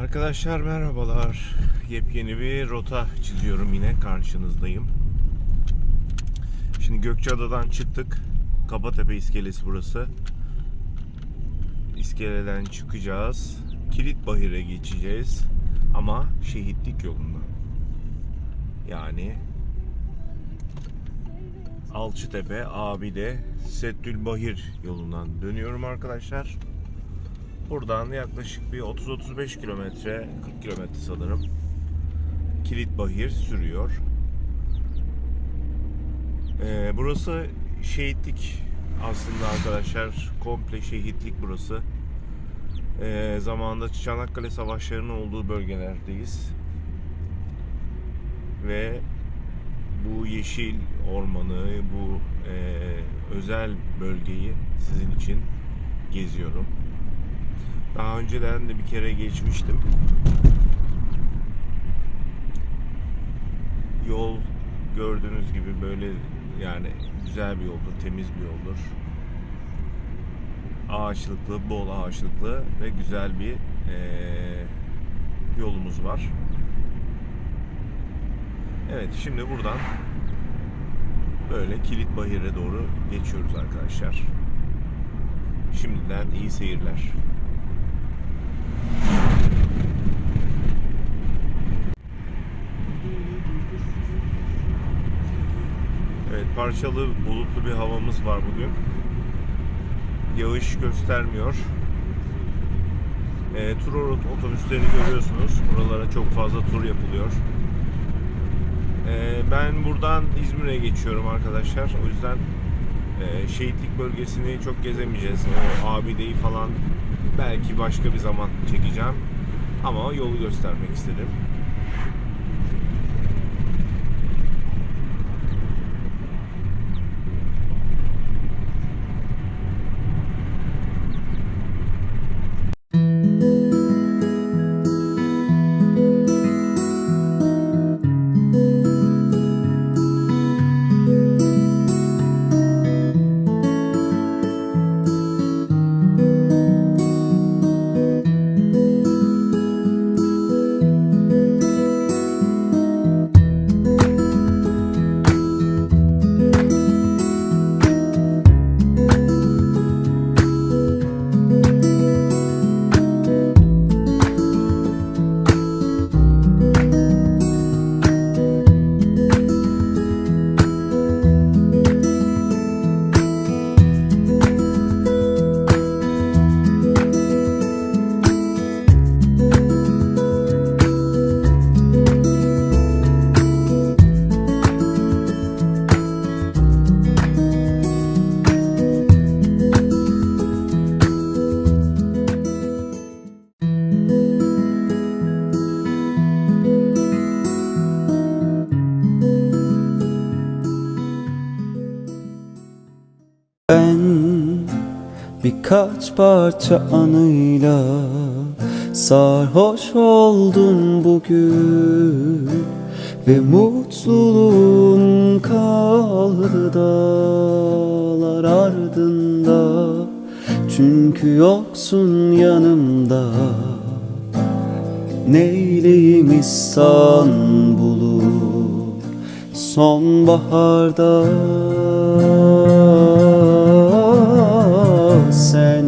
Arkadaşlar merhabalar. Yepyeni bir rota çiziyorum yine karşınızdayım. Şimdi Gökçeada'dan çıktık. Kapatepe iskelesi burası. İskeleden çıkacağız. Kilitbahir'e geçeceğiz. Ama şehitlik yolundan. Yani Alçıtepe, Abide, Settülbahir yolundan dönüyorum arkadaşlar. Buradan yaklaşık bir 30-35 kilometre, 40 kilometre sanırım. Kilitbahir sürüyor. Ee, burası şehitlik aslında arkadaşlar. Komple şehitlik burası. Ee, zamanında Çanakkale Savaşları'nın olduğu bölgelerdeyiz. Ve bu yeşil ormanı, bu e, özel bölgeyi sizin için geziyorum. Daha önceden de bir kere geçmiştim. Yol gördüğünüz gibi böyle yani güzel bir yoldur, temiz bir yoldur. Ağaçlıklı, bol ağaçlıklı ve güzel bir eee, yolumuz var. Evet, şimdi buradan böyle Kilitbahir'e doğru geçiyoruz arkadaşlar. Şimdiden iyi seyirler. Evet parçalı bulutlu bir havamız var bugün. Yağış göstermiyor. E, tur ot- otobüslerini görüyorsunuz. Buralara çok fazla tur yapılıyor. E, ben buradan İzmir'e geçiyorum arkadaşlar. O yüzden e, şehitlik bölgesini çok gezemeyeceğiz. O abideyi falan belki başka bir zaman çekeceğim. Ama yolu göstermek istedim. Birkaç parça anıyla sarhoş oldum bugün Ve mutluluğum kaldı dağlar ardında. Çünkü yoksun yanımda Neyleyim İstanbul'u sonbaharda sen.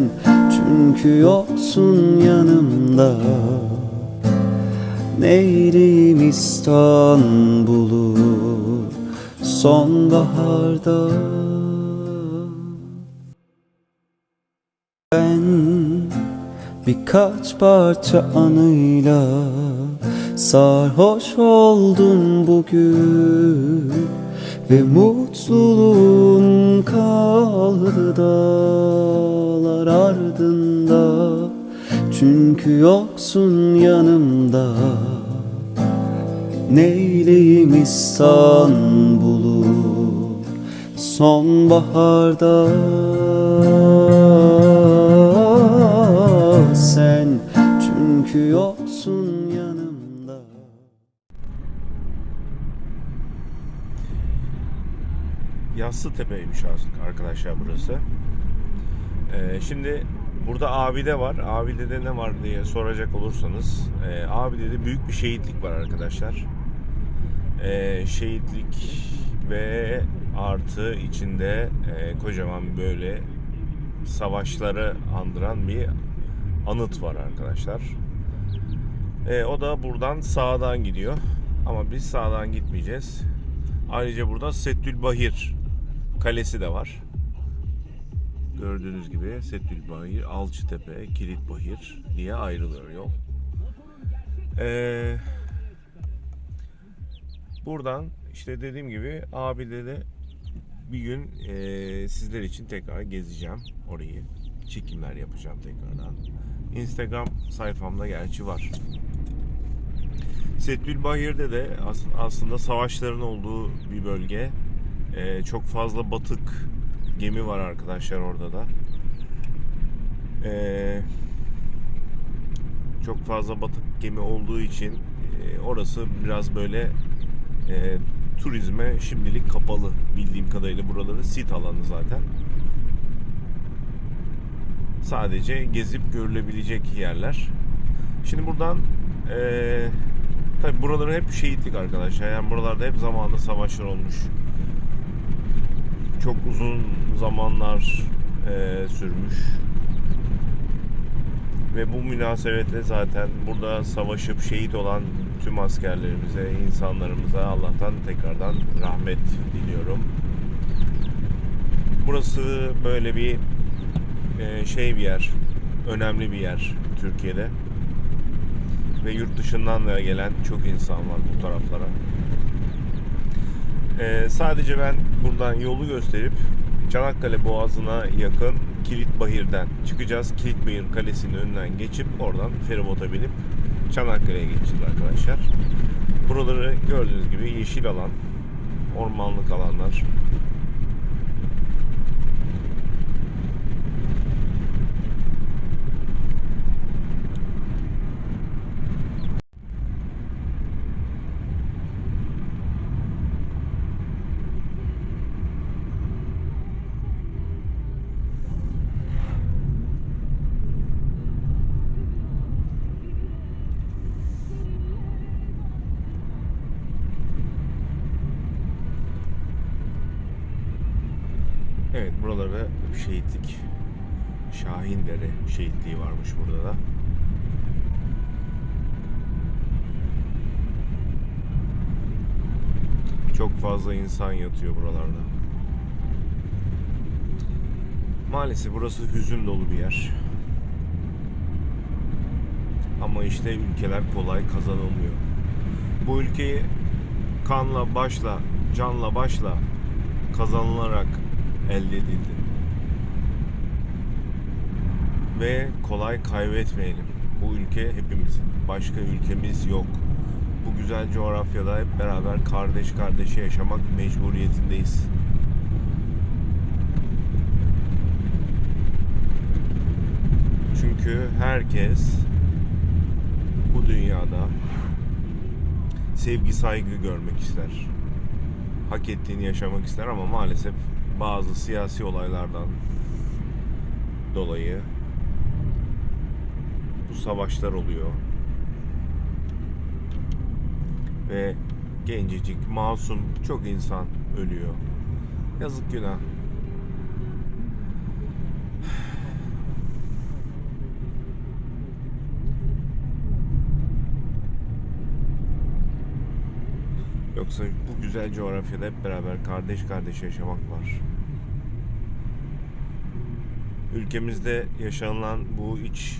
Çünkü yoksun yanımda. Neyleyim İstanbul'u sonbaharda. Ben birkaç parça anıyla sarhoş oldum bugün Ve mutluluğum kaldı dağlar ardında. Çünkü yoksun yanımda. Neyleyim İstanbul'u sonbaharda. Sen çünkü yoksun Yassı Tepe'ymiş arkadaşlar burası. Ee, şimdi Burada Abide var. Abide'de ne var diye soracak olursanız e, Abide'de büyük bir şehitlik var arkadaşlar. E, şehitlik ve artı içinde e, kocaman böyle savaşları andıran bir anıt var arkadaşlar. E, o da buradan sağdan gidiyor. Ama biz sağdan gitmeyeceğiz. Ayrıca burada Settülbahir kalesi de var. Gördüğünüz gibi Settülbahir, Alçıtepe, Kilitbahir diye ayrılıyor yol. Ee, buradan işte dediğim gibi abide de bir gün ee, sizler için tekrar gezeceğim orayı. Çekimler yapacağım tekrardan. Instagram sayfamda gerçi var. Settülbahir'de de as- aslında savaşların olduğu bir bölge. Ee, çok fazla batık gemi var arkadaşlar orada da. Ee, çok fazla batık gemi olduğu için e, orası biraz böyle e, turizme şimdilik kapalı bildiğim kadarıyla buraları sit alanı zaten. Sadece gezip görülebilecek yerler. Şimdi buradan e, tabi buraları hep şehitlik arkadaşlar. Yani buralarda hep zamanında savaşlar olmuş çok uzun zamanlar e, sürmüş. Ve bu münasebetle zaten burada savaşıp şehit olan tüm askerlerimize, insanlarımıza Allah'tan tekrardan rahmet diliyorum. Burası böyle bir e, şey bir yer, önemli bir yer Türkiye'de. Ve yurt dışından da gelen çok insan var bu taraflara. Ee, sadece ben buradan yolu gösterip Çanakkale Boğazı'na yakın Kilitbahir'den çıkacağız. Kilitbahir Kalesi'nin önünden geçip oradan feribota binip Çanakkale'ye geçeceğiz arkadaşlar. Buraları gördüğünüz gibi yeşil alan, ormanlık alanlar. Evet şehitlik Şahindere şehitliği varmış burada da. Çok fazla insan yatıyor buralarda. Maalesef burası hüzün dolu bir yer. Ama işte ülkeler kolay kazanılmıyor. Bu ülkeyi kanla başla, canla başla kazanılarak elde edildi. Ve kolay kaybetmeyelim. Bu ülke hepimizin. Başka ülkemiz yok. Bu güzel coğrafyada hep beraber kardeş kardeşe yaşamak mecburiyetindeyiz. Çünkü herkes bu dünyada sevgi saygı görmek ister. Hak ettiğini yaşamak ister ama maalesef bazı siyasi olaylardan dolayı bu savaşlar oluyor. Ve gencecik, masum çok insan ölüyor. Yazık günah. Yoksa bu güzel coğrafyada hep beraber kardeş kardeş yaşamak var. Ülkemizde yaşanılan bu iç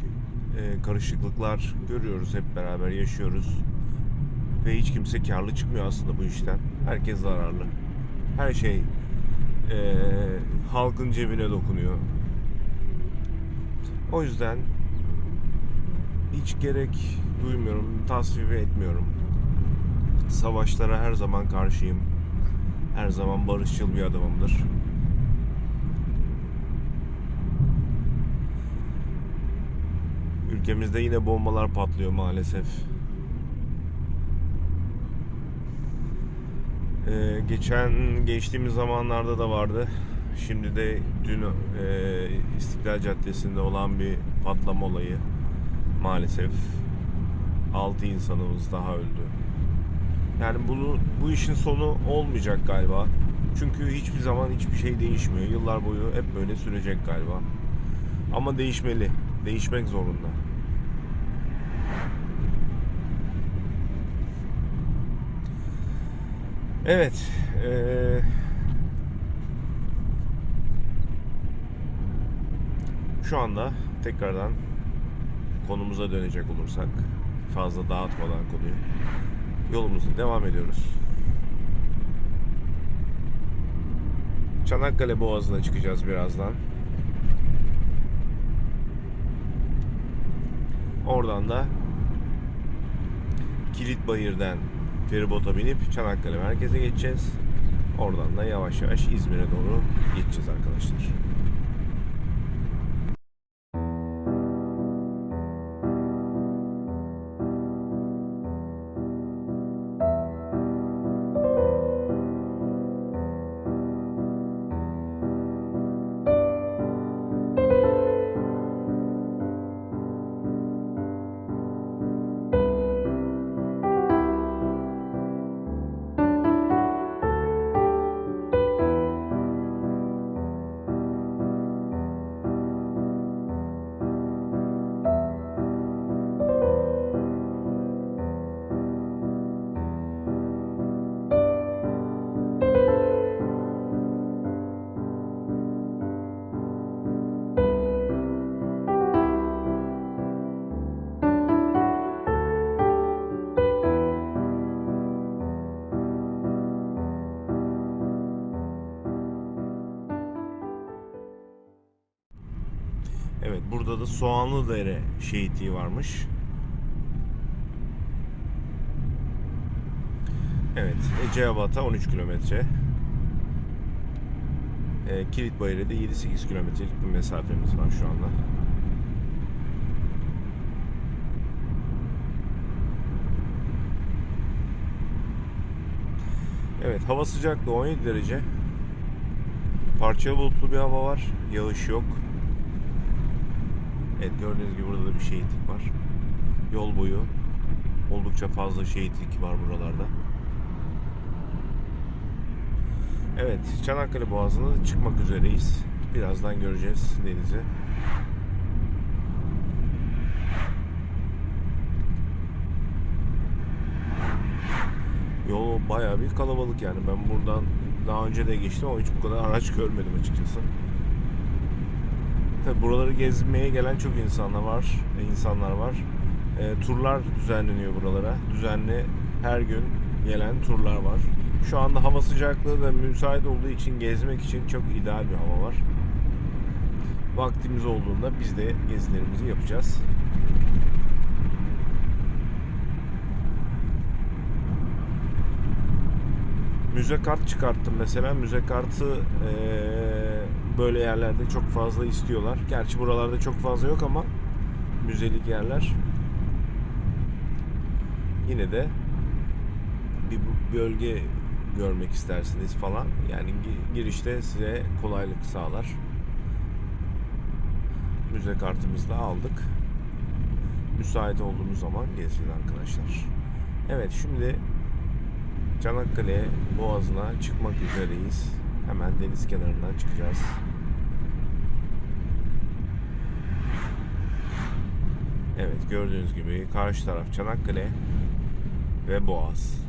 e, karışıklıklar görüyoruz hep beraber yaşıyoruz. Ve hiç kimse karlı çıkmıyor aslında bu işten. Herkes zararlı. Her şey e, halkın cebine dokunuyor. O yüzden hiç gerek duymuyorum, tasvip etmiyorum. Savaşlara her zaman karşıyım. Her zaman barışçıl bir adamımdır. Ülkemizde yine bombalar patlıyor maalesef. Ee, geçen geçtiğimiz zamanlarda da vardı. Şimdi de dün e, İstiklal Caddesi'nde olan bir patlama olayı maalesef 6 insanımız daha öldü. Yani bunu bu işin sonu olmayacak galiba. Çünkü hiçbir zaman hiçbir şey değişmiyor. Yıllar boyu hep böyle sürecek galiba. Ama değişmeli. Değişmek zorunda. Evet. eee, şu anda tekrardan konumuza dönecek olursak fazla dağıtmadan konuyu yolumuza devam ediyoruz. Çanakkale Boğazı'na çıkacağız birazdan. Oradan da Kilitbayır'dan feribota binip Çanakkale merkeze geçeceğiz. Oradan da yavaş yavaş İzmir'e doğru geçeceğiz arkadaşlar. Burada da Soğanlıdere şehitliği varmış. Evet Eceabat'a 13 kilometre. E, Kilitbayır'a da 7-8 kilometrelik bir mesafemiz var şu anda. Evet hava sıcaklığı 17 derece. Parçalı bulutlu bir hava var. Yağış yok. Evet gördüğünüz gibi burada da bir şehitlik var. Yol boyu oldukça fazla şehitlik var buralarda. Evet Çanakkale Boğazı'na çıkmak üzereyiz. Birazdan göreceğiz denizi. Yol bayağı bir kalabalık yani. Ben buradan daha önce de geçtim ama hiç bu kadar araç görmedim açıkçası. Tabi buraları gezmeye gelen çok insanlar var. insanlar var. E, turlar düzenleniyor buralara. Düzenli her gün gelen turlar var. Şu anda hava sıcaklığı da müsait olduğu için gezmek için çok ideal bir hava var. Vaktimiz olduğunda biz de gezilerimizi yapacağız. Müze kart çıkarttım mesela. Müze kartı eee, böyle yerlerde çok fazla istiyorlar. Gerçi buralarda çok fazla yok ama müzelik yerler yine de bir bölge görmek istersiniz falan. Yani gi- girişte size kolaylık sağlar. Müze kartımızı da aldık. Müsait olduğumuz zaman gezeceğiz arkadaşlar. Evet şimdi Çanakkale Boğazı'na çıkmak üzereyiz. Hemen deniz kenarından çıkacağız. Evet gördüğünüz gibi karşı taraf Çanakkale ve Boğaz.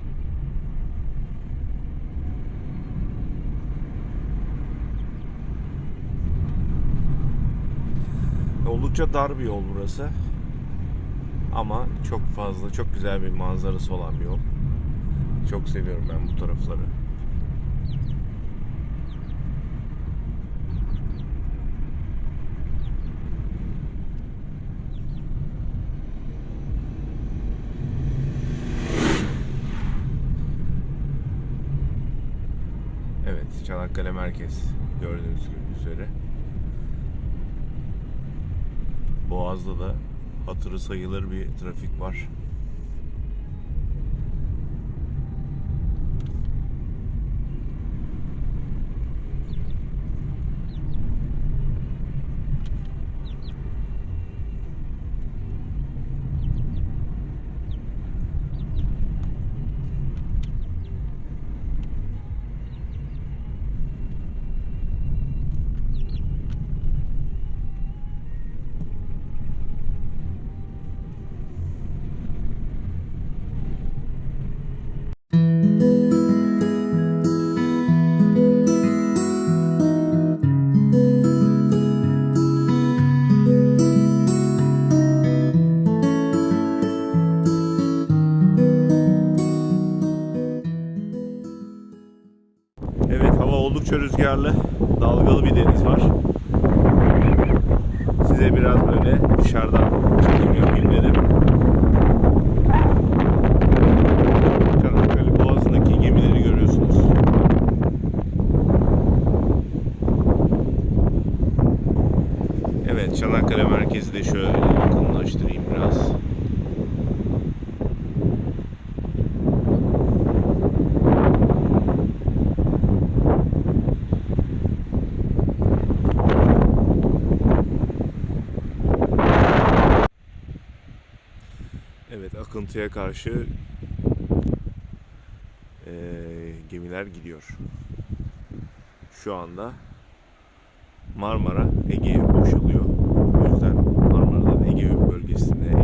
Oldukça dar bir yol burası. Ama çok fazla, çok güzel bir manzarası olan bir yol. Çok seviyorum ben bu tarafları. Evet, Çanakkale merkez gördüğünüz gibi üzere. Boğaz'da da hatırı sayılır bir trafik var. Rüzgarlı, dalgalı bir deniz var. Size biraz böyle dışarıdan çekim yapayım dedim. Çanakkale Boğazı'ndaki gemileri görüyorsunuz. Evet, Çanakkale merkezi de şöyle yakınlaştırayım biraz. Akıntıya karşı eee, gemiler gidiyor. Şu anda Marmara Ege'ye boşalıyor. O yüzden Marmara'dan Ege bölgesine,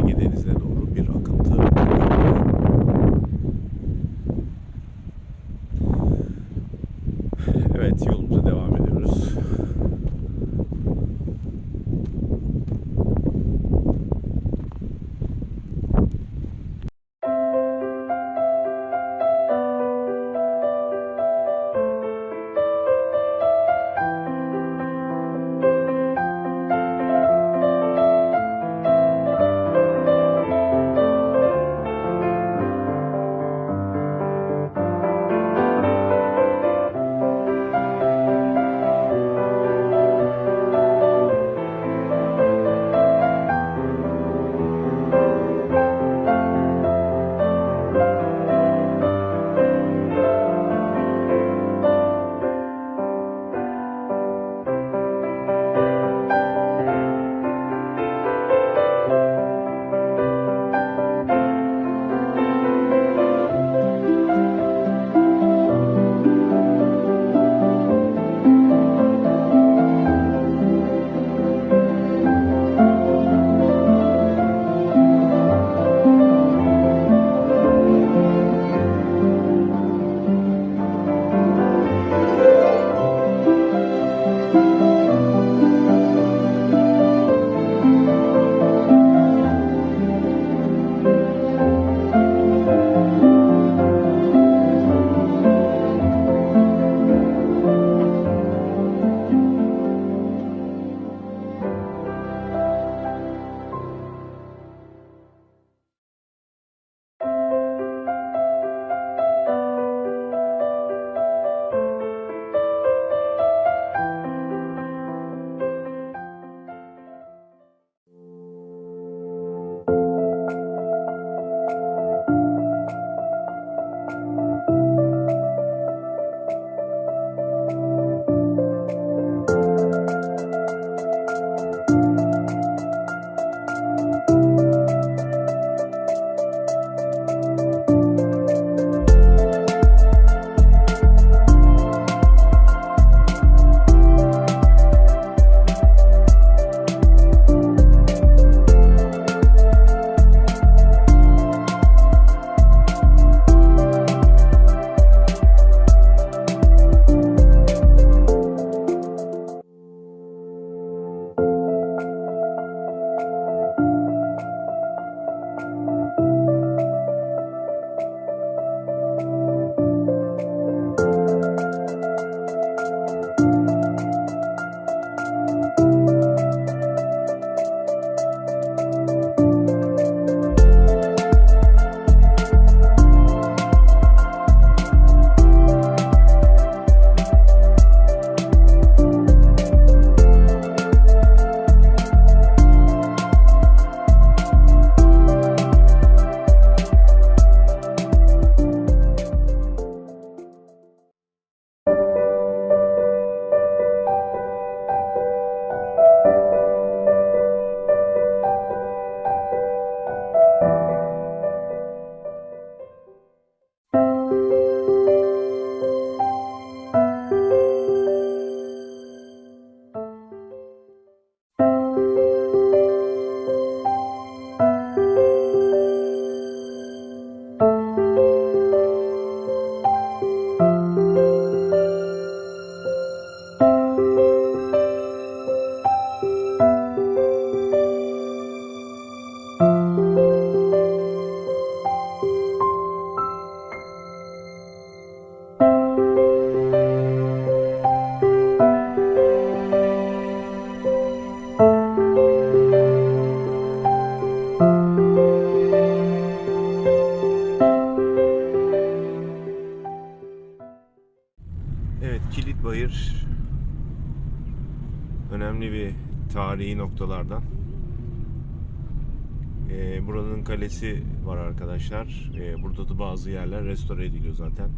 kalesi var arkadaşlar. Ee, burada da bazı yerler restore ediliyor zaten.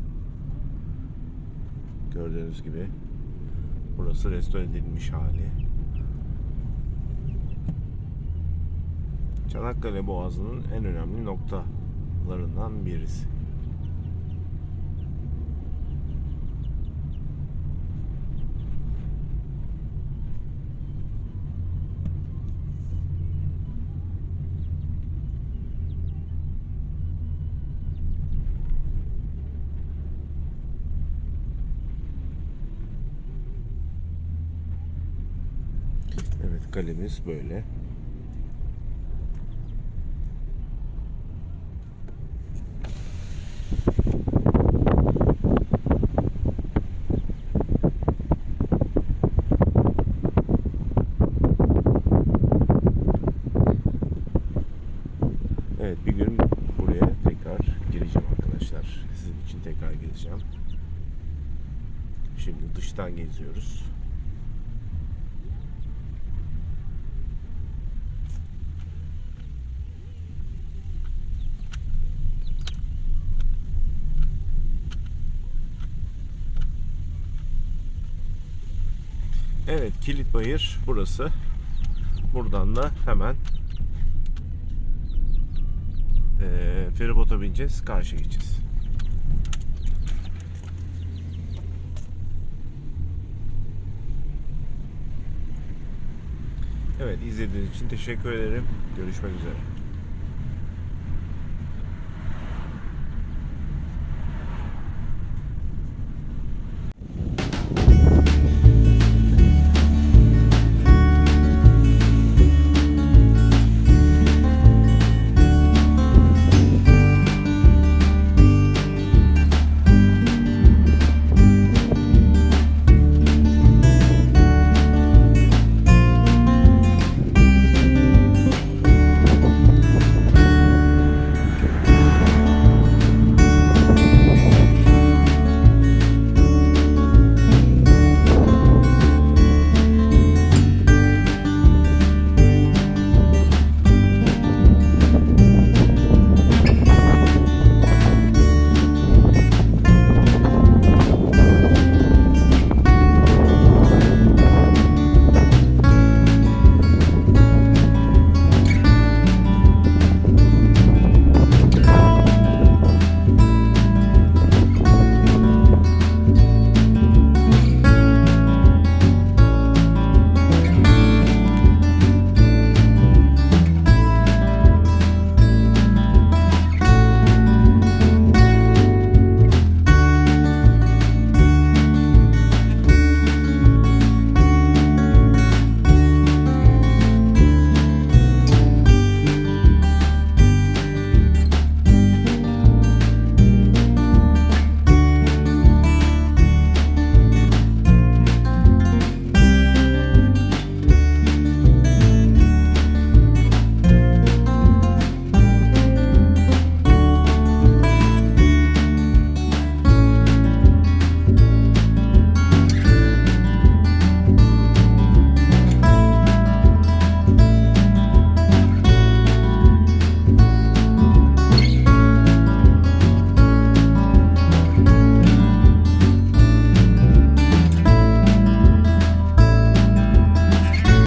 Gördüğünüz gibi. Burası restore edilmiş hali. Çanakkale Boğazı'nın en önemli noktalarından birisi. Evet kalemiz böyle. Evet bir gün buraya tekrar geleceğim arkadaşlar. Sizin için tekrar geleceğim. Şimdi dıştan geziyoruz. Evet Kilitbayır burası. Buradan da hemen eee feribota bineceğiz. Karşı geçeceğiz. Evet izlediğiniz için teşekkür ederim. Görüşmek üzere.